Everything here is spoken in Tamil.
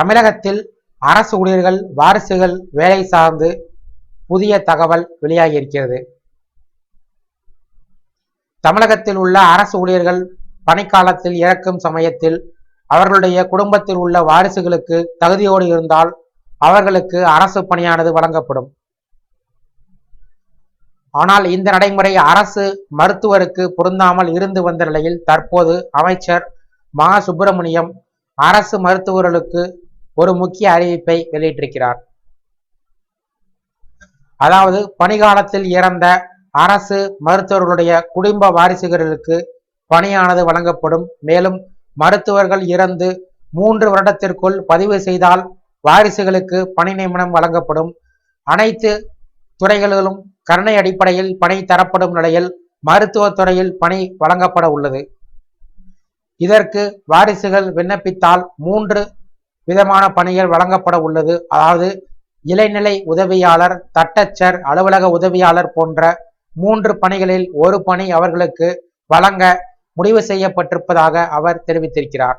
தமிழகத்தில் அரசு ஊழியர்கள் வாரிசுகள் வேலை சார்ந்து புதிய தகவல் வெளியாகி இருக்கிறது. தமிழகத்தில் உள்ள அரசு ஊழியர்கள் பணிக்காலத்தில் இறக்கும் சமயத்தில் அவர்களுடைய குடும்பத்தில் உள்ள வாரிசுகளுக்கு தகுதியோடு இருந்தால் அவர்களுக்கு அரசு பணியானது வழங்கப்படும். ஆனால் இந்த நடைமுறை அரசு மருத்துவருக்கு பொருந்தாமல் இருந்து வந்த நிலையில் தற்போது அமைச்சர் மா சுப்பிரமணியம் அரசு மருத்துவர்களுக்கு ஒரு முக்கிய அறிவிப்பை வெளியிட்டிருக்கிறார். அதாவது பணிகாலத்தில் இறந்த அரசு மருத்துவர்களுடைய குடும்ப வாரிசுகளுக்கு பணியானது வழங்கப்படும். மேலும் மருத்துவர்கள் இறந்து மூன்று வருடத்திற்குள் பதிவு செய்தால் வாரிசுகளுக்கு பணி நியமனம் வழங்கப்படும். அனைத்து துறைகளிலும் கருணை அடிப்படையில் பணி தரப்படும் நிலையில் மருத்துவத்துறையில் பணி வழங்கப்பட உள்ளது. இதற்கு வாரிசுகள் விண்ணப்பித்தால் மூன்று விதமான பணிகள் வழங்கப்பட உள்ளது. அதாவது இளைநிலை உதவியாளர் தட்டச்சர் அலுவலக உதவியாளர் போன்ற மூன்று பணிகளில் ஒரு பணி அவர்களுக்கு வழங்க முடிவு செய்யப்பட்டிருப்பதாக அவர் தெரிவித்திருக்கிறார்.